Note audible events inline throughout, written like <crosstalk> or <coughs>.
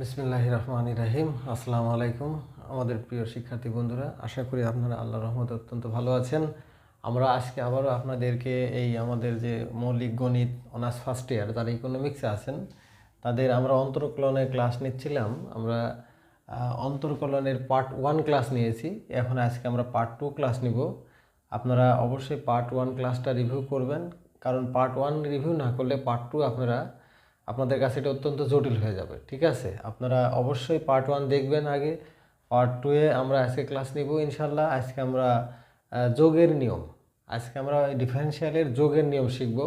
বিসমিল্লাহ রহমান রাহিম আসসালামু আলাইকুম আমাদের প্রিয় শিক্ষার্থী বন্ধুরা, আশা করি আপনারা আল্লাহ রহমত অত্যন্ত ভালো আছেন। আমরা আজকে আবারও আপনাদেরকে এই আমাদের যে মৌলিক গণিত অনার্স ফার্স্ট ইয়ার যারা ইকোনমিক্সে আছেন। তাদের আমরা অন্তর্কলনের ক্লাস নিচ্ছিলাম। আমরা অন্তর্কলনের পার্ট ওয়ান ক্লাস নিয়েছি। এখন আজকে আমরা পার্ট টু ক্লাস নিব। আপনারা অবশ্যই পার্ট ওয়ান ক্লাসটা রিভিউ করবেন। কারণ পার্ট ওয়ান রিভিউ না করলে পার্ট টু আপনারা আপনাদের কাছে এটা অত্যন্ত জটিল হয়ে যাবে, ঠিক আছে? আপনারা অবশ্যই পার্ট ওয়ান দেখবেন আগে পার্ট টুয়ে আমরা আজকে ক্লাস নিব ইনশাল্লাহ আজকে আমরা যোগের নিয়ম। আজকে আমরা ডিফারেন্সিয়ালের যোগের নিয়ম শিখব।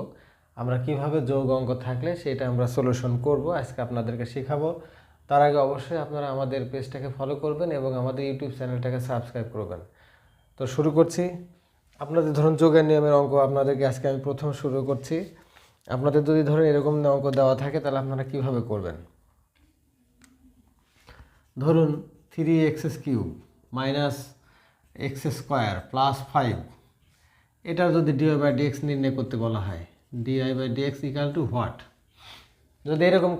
আমরা কীভাবে যোগ অঙ্ক থাকলে সেটা আমরা সলিউশন করব, আজকে আপনাদেরকে শেখাবো। তার আগে অবশ্যই আপনারা আমাদের পেজটাকে ফলো করবেন এবং আমাদের ইউটিউব চ্যানেলটাকে সাবস্ক্রাইব করবেন। তো শুরু করছি। আপনাদের ধরুন যোগের নিয়মের অঙ্ক আপনাদেরকে আজকে আমি প্রথম শুরু করছি। আপনাদের যদি ধরুন এরকম অঙ্ক দেওয়া থাকে, তাহলে আপনারা কীভাবে করবেন? ধরুন three X cube minus X square plus five এটার যদি D Y by D X নির্ণয় করতে বলা হয় D Y by D X equal to what যদি এরকম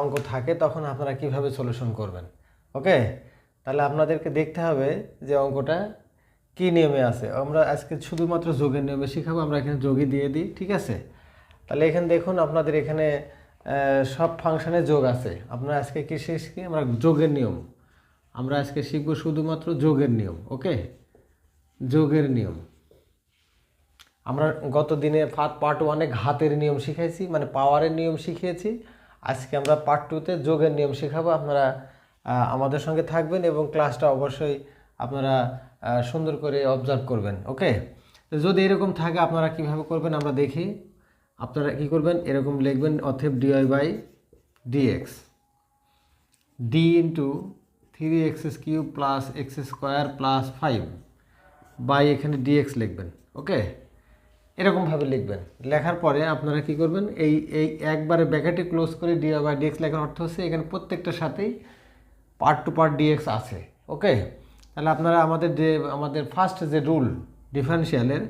অঙ্ক থাকে, তখন আপনারা কীভাবে সলিউশন করবেন? ওকে? তাহলে আপনাদেরকে দেখতে হবে যে অঙ্কটা কী নিয়মে আছে। আমরা আজকে শুধুমাত্র যোগের নিয়মে শিখাবো, আমরা এখানে যোগই দিয়ে দিই, ঠিক আছে? তাহলে এখানে দেখুন আপনাদের এখানে সব ফাংশানে যোগ আছে। আপনারা আজকে কী শিখি আমরা যোগের নিয়ম। আমরা আজকে শিখব শুধুমাত্র যোগের নিয়ম, ওকে? যোগের নিয়ম। আমরা গত দিনে পার্ট ওয়ানে ঘাতের নিয়ম শিখাইছি মানে পাওয়ারের নিয়ম শিখিয়েছি। আজকে আমরা পার্ট টুতে যোগের নিয়ম শেখাবো। আপনারা আমাদের সঙ্গে থাকবেন এবং ক্লাসটা অবশ্যই আপনারা সুন্দর করে অবজার্ভ করবেন, ওকে? যদি এরকম থাকে আপনারা কীভাবে করবেন আমরা দেখি। আপনারা কি করবেন? এরকম লিখবেন অথেব D Y by D X D into three X cube plus X square plus five by এখানে ডিএক্স লিখবেন ওকে এরকমভাবে লিখবেন। লেখার পরে আপনারা কি করবেন? এই এই একবারে ব্যাকেটে ক্লোজ করে ডিআই বাই ডিএক্স লেখার অর্থ হচ্ছে এখানে প্রত্যেকটার সাথেই পার্ট টু পার্ট ডিএক্স আছে ওকে তাহলে আপনারা আমাদের যে, আমাদের ফার্স্ট যে রুল ডিফারেন্সিয়ালের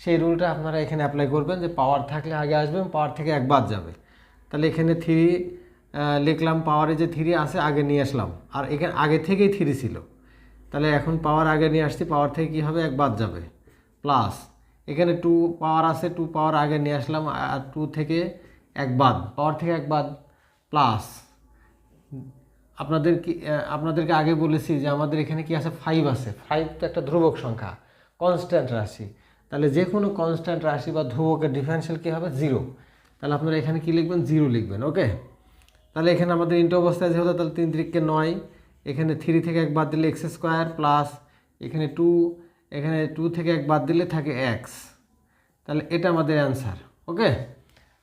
সেই রুলটা আপনারা এখানে অ্যাপ্লাই করবেন যে পাওয়ার থাকলে আগে আসবেন পাওয়ার থেকে এক বাদ যাবে। তাহলে এখানে থ্রি লিখলাম পাওয়ারে যে থ্রি আছে, আগে নিয়ে আসলাম। আর এখানে আগে থেকেই থ্রি ছিল। তাহলে এখন পাওয়ার আগে নিয়ে আসছি পাওয়ার থেকে কী হবে? এক বাদ যাবে। প্লাস এখানে টু পাওয়ার আছে টু পাওয়ার আগে নিয়ে আসলাম, আর টু থেকে এক বাদ। পাওয়ার থেকে এক বাদ। প্লাস আপনাদের কি আপনাদেরকে আগে বলেছি যে আমাদের এখানে কি আছে? ফাইভ আছে। ফাইভ তো একটা ধ্রুবক সংখ্যা। কনস্ট্যান্ট রাশি। তাহলে যে কোনো কনস্ট্যান্ট রাশি বা ধ্রুবকের ডিফারেন্সিয়াল কী হবে? জিরো তাহলে আপনারা এখানে কি লিখবেন? জিরো লিখবেন ওকে তাহলে এখানে আমাদের ইন্টো অবস্থায় যেহেতু, তাহলে তিন তিরিককে নয়, এখানে থ্রি থেকে এক বাদ দিলে এক্স স্কোয়ার প্লাস এখানে টু এখানে টু থেকে এক বাদ দিলে থাকে এক্স তাহলে এটা আমাদের অ্যান্সার ওকে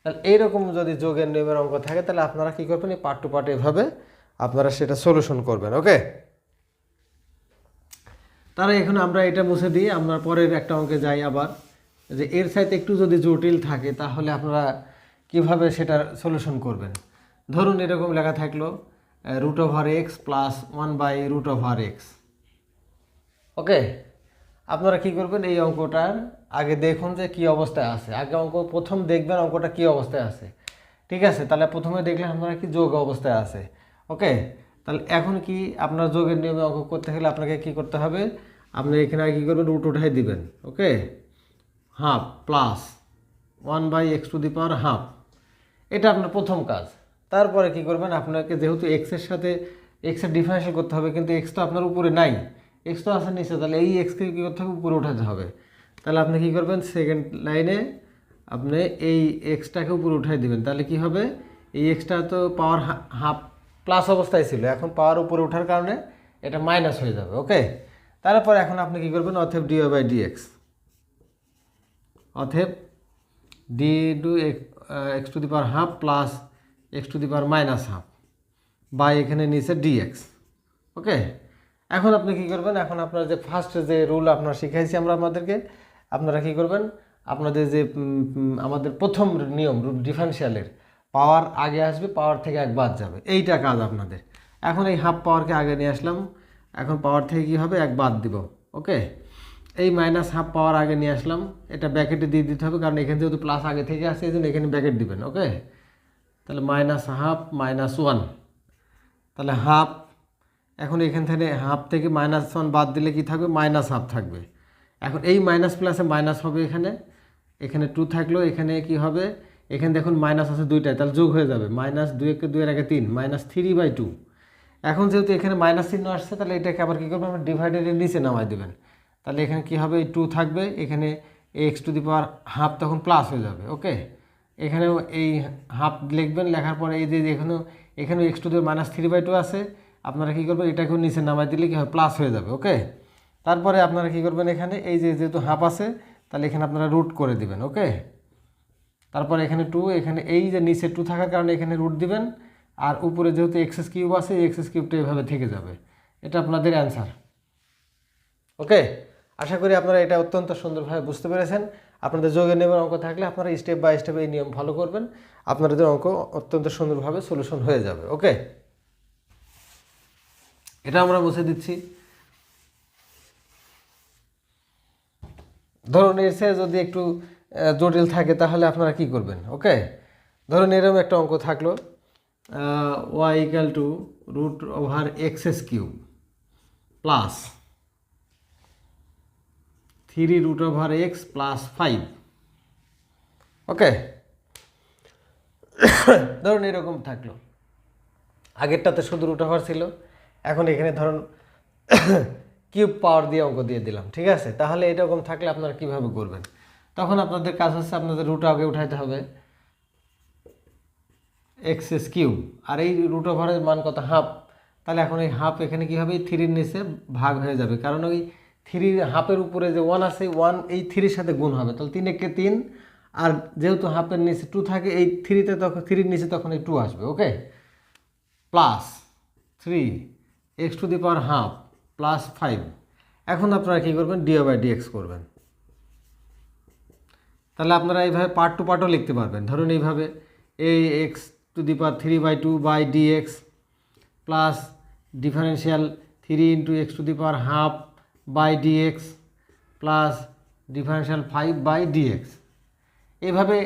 তাহলে এইরকম যদি যোগের নিয়মের অঙ্ক থাকে, তাহলে আপনারা কী করবেন? এই পার্ট টু পার্ট এভাবে আপনারা সেটা সলিউশন করবেন ওকে তাহলে এখন আমরা এটা মুছে দিই আমরা পরের একটা অঙ্কে যাই আবার, যে এর সাথে একটু যদি জটিল থাকে তাহলে আপনারা কীভাবে সেটার সলিউশন করবেন? ধরুন এরকম লেখা থাকল root over X plus one by root over X okay আপনারা কি করবেন? এই অঙ্কটার আগে দেখুন যে কি অবস্থায় আছে। আগে অঙ্ক, প্রথম দেখবেন অঙ্কটা কি অবস্থায় আছে। ঠিক আছে? তাহলে প্রথমে দেখলে আপনারা কি যোগ অবস্থায় আছে। ওকে তাহলে এখন কি আপনার যোগের নিয়মে অঙ্ক করতে গেলে আপনাকে কি করতে হবে? আপনি এখানে কী করবেন? রুট উঠাই দিবেন okay half plus one by X to the power half এটা আপনার প্রথম কাজ। তারপরে কি করবেন? আপনাকে যেহেতু এক্সের সাথে এক্সের ডিফারেন্সিয়াল করতে হবে, কিন্তু এক্স তো আপনার উপরে নাই। এক্স তো আছে নিচে, তাহলে এই এক্সকে কী করতে হবে? উপরে উঠাতে হবে। তাহলে আপনি কী করবেন? সেকেন্ড লাইনে আপনি এই এক্সটাকে উপরে উঠাই দিবেন। তাহলে কি হবে? এই এক্সটা তো পাওয়ার হাফ প্লাস অবস্থায় ছিল। এখন পাওয়ার উপরে ওঠার কারণে এটা মাইনাস হয়ে যাবে ওকে তারপর এখন আপনি কী করবেন? অথেব ডিও by dx অথেব d to x to the power half plus x to the power minus half by এখানে নিচে ডিএক্স ওকে এখন আপনি কি করবেন? এখন আপনার যে ফার্স্ট যে রুল আপনার শিখাইছি আমরা আমাদেরকে, আপনারা কি করবেন? আপনাদের যে আমাদের প্রথম নিয়ম ডিফারেন্সিয়ালের পাওয়ার আগে আসবে পাওয়ার থেকে এক বাদ যাবে। এইটা কাজ আপনাদের। এখন এই হাফ পাওয়ারকে আগে নিয়ে আসলাম। এখন পাওয়ার থেকে কী হবে? এক বাদ দিব ওকে এই মাইনাস হাফ পাওয়ার আগে নিয়ে আসলাম, এটা ব্যাকেটে দিয়ে দিতে হবে, কারণ এখানে যেহেতু প্লাস আগে থেকে আসছে এই জন্য এখানে ব্যাকেট দিবেন ওকে তাহলে মাইনাস হাফ মাইনাস ওয়ান তাহলে হাফ এখন এখান থেকে হাফ থেকে মাইনাস ওয়ান বাদ দিলে কি থাকবে? মাইনাস হাফ থাকবে। এখন এই মাইনাস প্লাসে মাইনাস হবে এখানে এখানে টু থাকল, এখানে কি হবে? এখানে দেখুন মাইনাস আছে দুইটায়, তাহলে যোগ হয়ে যাবে মাইনাস দুই একে দুইয়ের আগে তিন মাইনাস থ্রি বাই টু এখন যেহেতু এখানে মাইনাস চিহ্ন আসছে, তাহলে এটাকে আবার কী করবেন? আমরা ডিভাইডেডের নিচে নামাই দেবেন। তাহলে এখানে কি হবে? টু থাকবে। এখানে x to the power half তখন প্লাস হয়ে যাবে ওকে এখানেও এই হাফ লিখবেন, লেখার পরে এই যে এখানেও এখানেও x to the minus three by two আছে। আপনারা কী করবেন? এটাকেও নিচে নামাই দিলে কি হবে? প্লাস হয়ে যাবে ওকে তারপরে আপনারা কী করবেন এখানে? এই যে যেহেতু হাফ আছে, তাহলে এখানে আপনারা রুট করে দিবেন ওকে তারপর এখানে টু এখানে এই যে নিচে টু থাকার কারণে এখানে রুট দিবেন। আর উপরে যেহেতু এক্সেস কিউব আছে, এই এক্সেস কিউবটা এভাবে থেকে যাবে। এটা আপনাদের অ্যান্সার ওকে আশা করি আপনারা এটা অত্যন্ত সুন্দরভাবে বুঝতে পেরেছেন। আপনাদের যোগের নিয়মের অঙ্ক থাকলে আপনারা স্টেপ বাই স্টেপ এই নিয়ম ফলো করবেন। আপনাদের অঙ্ক অত্যন্ত সুন্দরভাবে সলিউশন হয়ে যাবে। ওকে এটা আমরা বুঝে দিচ্ছি। ধরুন এসে যদি একটু জটিল থাকে তাহলে আপনারা কি করবেন? ওকে ধরুন এরকম একটা অঙ্ক থাকল। Y equal to root over x's cube plus three root over x plus five okay ধরুন এরকম থাকল। আগেরটাতে শুধু রুট ওভার ছিল। এখন এখানে ধরুন <coughs> কিউব পাওয়ার দিয়ে অঙ্ক দিয়ে দিলাম, ঠিক আছে? তাহলে এরকম থাকলে আপনারা কীভাবে করবেন? তখন আপনাদের কাজ হচ্ছে আপনাদের রুট আগে উঠাইতে হবে। X S cube. আর এই রুট ওভারের মান কত? হাফ তাহলে এখন এই হাফ এখানে কী হবে? থ্রির নিচে ভাগ হয়ে যাবে। কারণ ওই থ্রির হাফের উপরে যে ওয়ান আছে ওয়ান এই থ্রির সাথে গুণ হবে। তাহলে তিন একে তিন। আর যেহেতু হাফের নিচে টু থাকে, এই থ্রিতে তখন থ্রির নিচে তখন এই টু আসবে okay plus three x to the power half plus five এখন আপনারা কী করবেন? ডিও বাই ডিএক্স করবেন। তাহলে আপনারা এইভাবে পার্ট টু পার্টও লিখতে পারবেন। ধরুন এইভাবে এই x to the power three by two by d x plus differential three into x to the power half by d x plus differential five by d x এইভাবে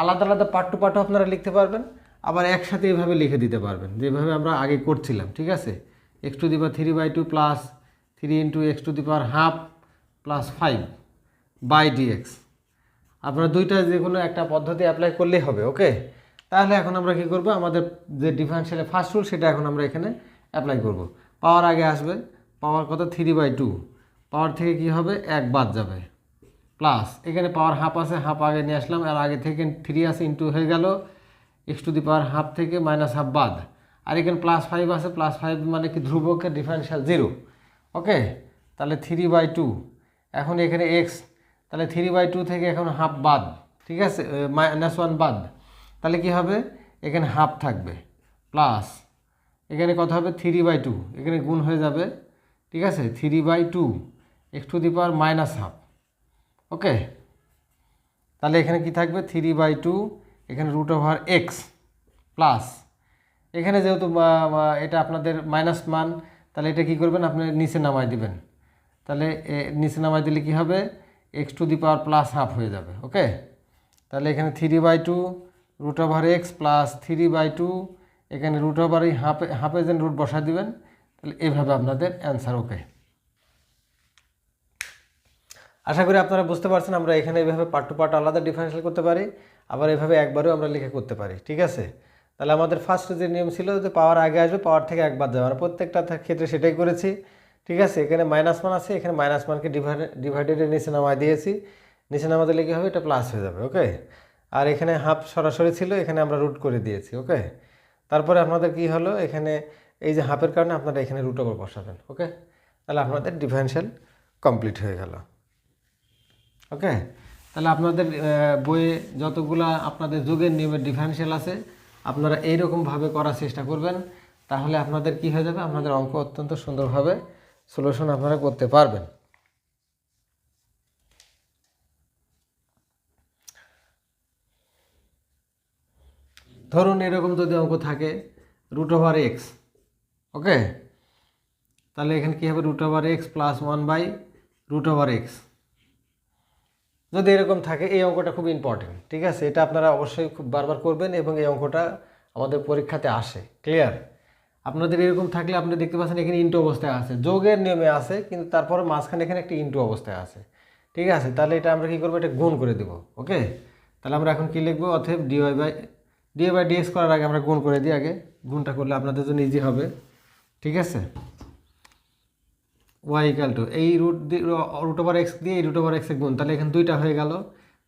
আলাদা আলাদা পার্ট টু পার্টও আপনারা লিখতে পারবেন, আবার একসাথে এইভাবে লিখে দিতে পারবেন, যেভাবে আমরা আগে করছিলাম, ঠিক আছে? X to the power three by two plus three into x to the power half plus five by d x আপনারা দুইটা যে কোনো একটা পদ্ধতি অ্যাপ্লাই করলেই হবে, ওকে? তাহলে এখন আমরা কী করব? আমাদের যে ডিফারেন্সিয়ালের ফার্স্ট রুল সেটা এখন আমরা এখানে অ্যাপ্লাই করব। পাওয়ার আগে আসবে। পাওয়ার কত? থ্রি বাই টু পাওয়ার থেকে কি হবে? এক বাদ যাবে। প্লাস এখানে পাওয়ার হাফ আছে হাফ আগে নিয়ে আসলাম। আর আগে থেকে থ্রি আছে ইন্টু হয়ে গেল। X to the power half থেকে মাইনাস হাফ বাদ। আর এখানে প্লাস ফাইভ আছে। প্লাস ফাইভ মানে কি? ধ্রুবকের ডিফারেন্সিয়াল জিরো ওকে তাহলে থ্রি বাই টু এখন এখানে এক্স তাহলে থ্রি বাই টু থেকে এখন হাফ বাদ। ঠিক আছে? মাইনাস ওয়ান বাদ। তাহলে কি হবে? এখানে হাফ থাকবে প্লাস এখানে কত হবে? থ্রি বাই টু এখানে গুণ হয়ে যাবে, ঠিক আছে? Three by two x to the power minus half okay তাহলে এখানে কি থাকবে? থ্রি বাই টু এখানে রুট ওভার এক্স প্লাস এখানে যেহেতু এটা আপনাদের মাইনাস মান, তাহলে এটা কি করবেন? আপনি নিচে নামাই দিবেন। তাহলে নিচে নামাই দিলে কি হবে? X to the power plus half হয়ে যাবে ওকে তাহলে এখানে three by two root over x plus three by two এখানে রুট ওভার এই হাফে হাফে যেন রুট বসা দিবেন, তাহলে এভাবে আপনাদের অ্যান্সার ওকে আশা করি আপনারা বুঝতে পারছেন, আমরা এখানে এভাবে পার্ট টু পার্ট আলাদা ডিফারেন্সিয়াল করতে পারি, আবার এভাবে একবারেও আমরা লিখে করতে পারি, ঠিক আছে? তাহলে আমাদের ফার্স্ট যে নিয়ম ছিল যে পাওয়ার আগে আসবে পাওয়ার থেকে একবার যাবে, আমরা প্রত্যেকটা ক্ষেত্রে সেটাই করেছি, ঠিক আছে? এখানে মাইনাস মান আছে, এখানে মাইনাস মানকে ডিভাইডে ডিভাইডেডের নিচে নামায় দিয়েছি, নিচে নামাতে লিখে হবে এটা প্লাস হয়ে যাবে ওকে আর এখানে হাফ সরাসরি ছিল, এখানে আমরা রুট করে দিয়েছি ওকে তারপরে আপনাদের কি হলো, এখানে এই যে হাফের কারণে আপনারা এখানে রুট ওভার বসাবেন ওকে তাহলে আপনাদের ডিফারেন্সিয়াল কমপ্লিট হয়ে গেল ওকে তাহলে আপনাদের বইয়ে যতগুলা আপনাদের যোগের নিয়মের ডিফারেন্সিয়াল আছে, আপনারা এইরকমভাবে করার চেষ্টা করবেন, তাহলে আপনাদের কি হয়ে যাবে? আপনাদের অঙ্ক অত্যন্ত সুন্দরভাবে সলিউশন আপনারা করতে পারবেন। ধরুন এরকম যদি অঙ্ক থাকে রুট ওভার এক্স ওকে তাহলে এখানে কী হবে? Root over x plus one by root over x যদি এরকম থাকে, এই অঙ্কটা খুব ইম্পর্টেন্ট ঠিক আছে? এটা আপনারা অবশ্যই খুব বারবার করবেন এবং এই অঙ্কটা আমাদের পরীক্ষাতে আসে ক্লিয়ার আপনাদের এরকম থাকলে আপনি দেখতে পাচ্ছেন এখানে ইন্টু অবস্থায় আছে। যোগের নিয়মে আছে, কিন্তু তারপরে মাঝখানে এখানে একটা ইন্টু অবস্থায় আছে, ঠিক আছে? তাহলে এটা আমরা কী করব? এটা গুণ করে দেবো ওকে তাহলে আমরা এখন কী লিখব? অথব d y by d y by d x করার আগে আমরা গুণ করে দিই আগে। গুণটা করলে আপনাদের জন্য ইজি হবে। ঠিক আছে? ওয়াই ইকাল টু এই রুট দিয়ে রুট ওভার এক্স দিয়ে এই রুট ওভার এক্সে গুণ। তাহলে এখানে দুইটা হয়ে গেল।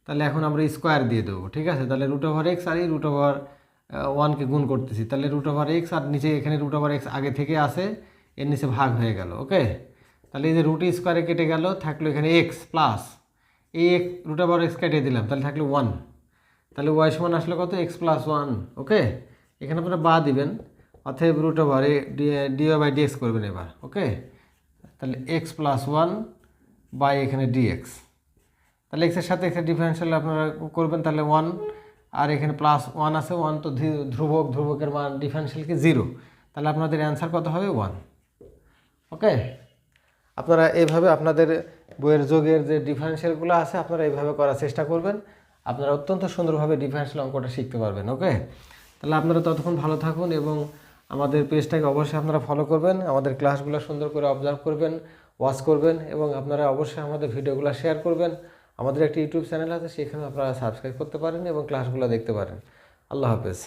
তাহলে এখন আমরা স্কোয়ার দিয়ে দেবো। ঠিক আছে? তাহলে রুট ওভার এক্স আর এই রুট ওভার ওয়ানকে গুণ করতেছি। তাহলে রুট ওভার এক্স আর নিচে এখানে রুট ওভার এক্স আগে থেকে আসে এর নিচে ভাগ হয়ে গেল। ওকে? তাহলে এই যে রুট স্কোয়ারে কেটে গেল, থাকল এখানে এক্স প্লাস এই এক রুট ওভার এক্স কেটে দিলাম। তাহলে থাকল ওয়ান তাহলে ওয়াই সমান আসলে কত? এক্স প্লাস ওয়ান ওকে এখানে আপনারা বা দিবেন অথব root over A d y by d x করবেন এবার ওকে তাহলে এক্স প্লাস ওয়ান বাই এখানে ডিএক্স তাহলে এক্সের সাথে এক্সের ডিফারেন্সিয়াল আপনারা করবেন, তাহলে ওয়ান আর এখানে প্লাস ওয়ান আছে ওয়ান তো ধ্রুবক, ধ্রুবকের মান ডিফারেন্সিয়াল কি? জিরো তাহলে আপনাদের অ্যান্সার কত হবে? ওয়ান ওকে আপনারা এইভাবে আপনাদের বইয়ের যোগের যে ডিফারেন্সিয়ালগুলো আছে, আপনারা এইভাবে করার চেষ্টা করবেন। আপনারা অত্যন্ত সুন্দরভাবে ডিফারেন্সিয়াল অঙ্কটা শিখতে পারবেন ওকে তাহলে আপনারা ততক্ষণ ভালো থাকুন এবং আমাদের পেজটাকে অবশ্যই আপনারা ফলো করবেন, আমাদের ক্লাসগুলো সুন্দর করে অবজার্ভ করবেন ওয়াচ করবেন এবং আপনারা অবশ্যই আমাদের ভিডিওগুলো শেয়ার করবেন। আমাদের একটি ইউটিউব চ্যানেল আছে সেখানে আপনারা সাবস্ক্রাইব করতে পারেন এবং ক্লাসগুলো দেখতে পারেন। আল্লাহ হাফেজ।